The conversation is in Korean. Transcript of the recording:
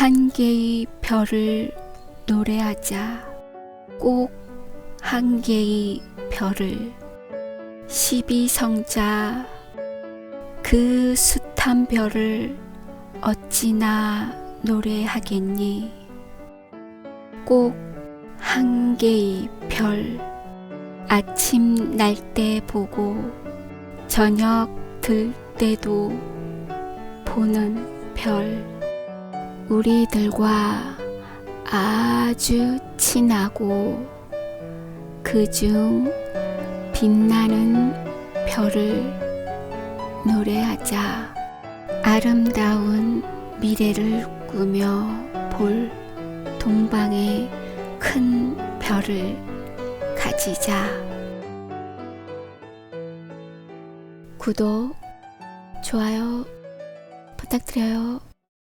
한 개의 별을 노래하자. 꼭 한 개의 별을. 십이성자 그 숱한 별을 어찌나 노래하겠니? 꼭 한 개의 별. 아침 날 때 보고 저녁 들 때도 보는 별. 우리들과 아주 친하고 그중 빛나는 별을 노래하자. 아름다운 미래를 꾸며 볼 동방의 큰 별을 가지자. 구독, 좋아요 부탁드려요.